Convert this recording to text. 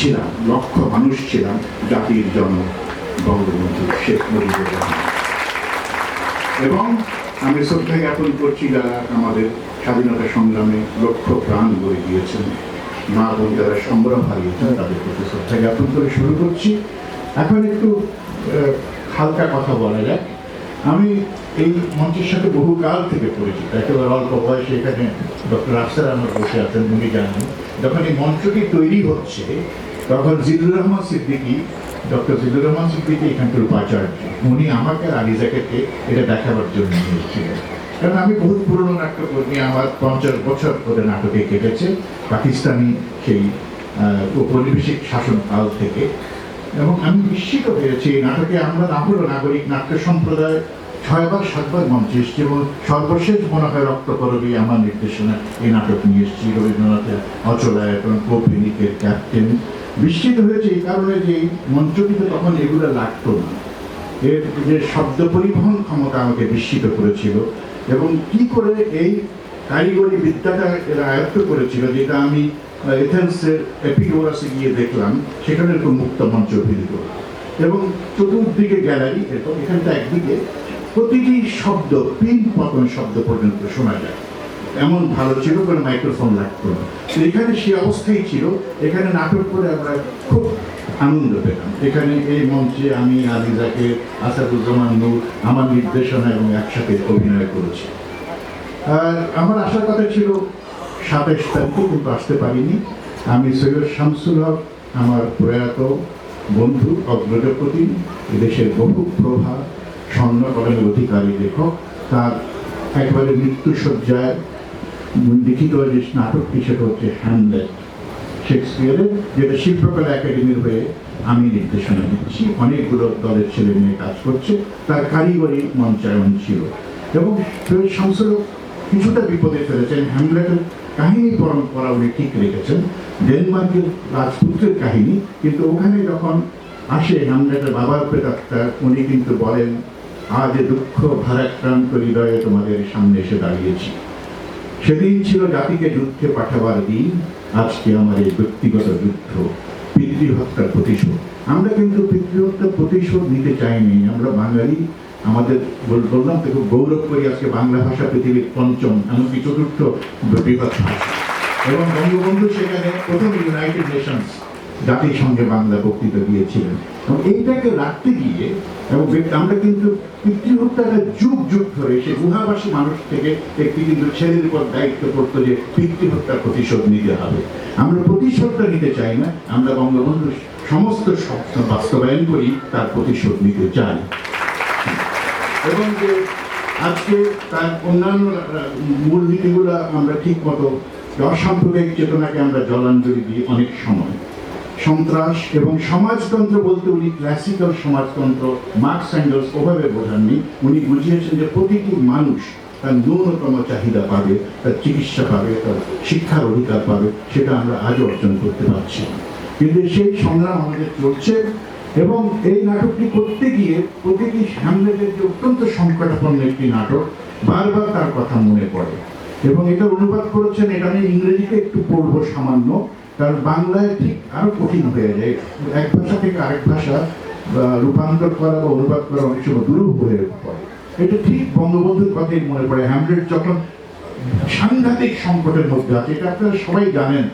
ছিলাম, লক্ষ মানুষ ছিলাম, জাতির জনক বঙ্গবন্ধু শেখ মুজিবুর এবং আমি শ্রদ্ধা জ্ঞাপন করছি যারা আমাদের স্বাধীনতা সংগ্রামে লক্ষ প্রাণ বয়ে দিয়েছেন। মা বোন যারা সংগ্রাম হারিয়েছেন তাদের প্রতি শ্রদ্ধা জ্ঞাপন করে শুরু করছি। এখন একটু হালকা কথা বলা যাক। আমি এই মঞ্চের সাথে বহু কাল থেকে পরিচিত, একেবারে অল্প বয়সে এখানে ডক্টর আফসার আহমদ বসে আছেন, উনি জানেন। যখন এই মঞ্চটি তৈরি হচ্ছে তখন জিদুর রহমান সিদ্দিকী ডক্টর জিদুর রহমান সিদ্দিকী এখানকার উপাচার্য। উনি আমাকে আলিজাকে এটা দেখাবার জন্য নিয়েছিলেন কারণ আমি বহু পুরনো নাট্যকর্মী আমার পঞ্চাশ বছর ধরে নাটকে কেটেছে পাকিস্তানি সেই আহ, ঔপনিবেশিক শাসনকাল থেকে। এবং আমি বিস্মিত হয়েছি এই নাটকে আমরা না হলো নাগরিক নাট্য সম্প্রদায় ছয়বার সাতবার মঞ্চে এসেছি এবং সর্বশেষ মনে হয় রক্তকরবী আমার নির্দেশনা এই নাটক নিয়ে এসেছি। রবীন্দ্রনাথের অচলায়তন কৌপিনিকের ক্যাপ্টেন বিস্মিত হয়েছে এই কারণে যে মঞ্চটিতে তখন এগুলো লাগতো না। এর যে শব্দ পরিবহন ক্ষমতা আমাকে বিস্মিত করেছিল এবং কি করে এই কারিগরি বিদ্যাটা এরা আয়ত্ত করেছিল, যেটা আমি এথেন্সের এপিগোরাসে গিয়ে দেখলাম, সেখানে একটু মুক্ত মঞ্চ ভিড়িত এবং চতুর্দিকে গ্যালারি এবং এখানটা একদিকে প্রতিটি শব্দ, পিন পতন শব্দ পর্যন্ত শোনা যায়। এমন ভালো ছিল কোনো মাইক্রোফোন লাগতো না। তো এখানে সে অবস্থাই ছিল। এখানে নাটক করে আমরা খুব আনন্দ পেলাম এখানে এই মঞ্চে আমি, আলিজাকে, আসাদুজ্জামান নূর আমার নির্দেশনা এবং একসাথে অভিনয় করেছি। আর আমার আসার কথা ছিল সাতাশ তারিখে, কিন্তু আসতে পারিনি। আমি সৈয়দ শামসুল হক, আমার প্রয়াত বন্ধু, অগ্রজপতি, দেশের বহু প্রভা স্বর্ণ কলমের অধিকারী, লেখক। তার একবারে মৃত্যুসজ্জায় লিখিত যে নাটকটি, সেটা হচ্ছে হ্যামলেট শেক্সপিয়ারের যেটা শিল্পকলা একাডেমির হয়ে আমি নির্দেশনা দিচ্ছি। অনেকগুলো দলের ছেলে মেয়ে কাজ করছে, তার কারিগরি মঞ্চায়ন ছিল। এবং শামসুল কিছুটা বিপদে ফেলেছেন হ্যামলেটের কাহিনী পরম্পরা উনি ঠিক রেখেছেন। ডেনমার্কের রাজপুত্রের কাহিনী, কিন্তু ওখানে যখন আসে হ্যামলেটের বাবার প্রেতাত্মা উনি কিন্তু বলেন, আজ দুঃখ ভারাক্রান্ত হৃদয়ে তোমাদের সামনে এসে দাঁড়িয়েছি। সেদিন ছিল জাতিকে যুদ্ধে পাঠাবার দিন। আজকে এই ব্যক্তিগত যুদ্ধ, পিতৃহত্যার প্রতিশোধ। আমরা কিন্তু পিতৃহত্যার প্রতিশোধ নিতে চাইনি। আমরা বাঙালি, আমাদের বল- বললাম তো খুব গৌরব করি আজকে বাংলা ভাষা পৃথিবীর পঞ্চম, এমনকি চতুর্থ বৃহৎ ভাষা। এবং বঙ্গবন্ধু সেখানে প্রথম ইউনাইটেড নেশনস জাতিসংঘে বাংলা বক্তৃতা দিয়েছিলেন। এবং এইটাকে রাখতে গিয়ে, এবং আমরা কিন্তু পিতৃহত্যাটা যুগ যুগ ধরে সে গুহাবাসী মানুষ থেকে একটি কিন্তু ছেলের উপর দায়িত্ব করতো যে পিতৃহত্যার প্রতিশোধ নিতে হবে। আমরা প্রতিশোধটা নিতে চাই না, আমরা বঙ্গবন্ধুর সমস্ত স্বপ্ন বাস্তবায়ন করি, তার প্রতিশোধ নিতে চাই। এবং যে আজকে তার অন্যান্য মূলনীতিগুলো আমরা ঠিক মতো অসাম্প্রদায়িক চেতনাকে আমরা জলাঞ্জলি দিই অনেক সময়। সন্ত্রাস এবং সমাজতন্ত্র বলতে উনি ক্লাসিক্যাল সমাজতন্ত্র মার্কস অ্যান্ডলস ওভাবে বোঝাননি। উনি বুঝিয়েছেন যে প্রতিটি মানুষ তার ন্যূনতম চাহিদা পাবে, তার চিকিৎসা পাবে, তার শিক্ষার অধিকার পাবে, সেটা আমরা আজও অর্জন করতে পারছি। কিন্তু সেই সংগ্রাম আমাদের চলছে এবং এই নাটকটি করতে গিয়ে প্রতিটি হ্যামলেটের যে অত্যন্ত সংকটাপন্ন একটি নাটক, বারবার তার কথা মনে পড়ে। এবং এটা অনুবাদ করেছেন, এটা আমি ইংরেজিতে একটু পড়ব সামান্য। কারণ বাংলায় ঠিক আরও কঠিন হয়ে যায়। এক ভাষা থেকে আরেক ভাষা রূপান্তর করা বা অনুবাদ করা অনেক সময় দুরূহ হয়ে পড়ে। এটা ঠিক বঙ্গবন্ধুর কথাই মনে পড়ে হ্যামলেট যখন সাংঘাতিক সংকটের মধ্যে আছে, এটা আপনারা সবাই জানেন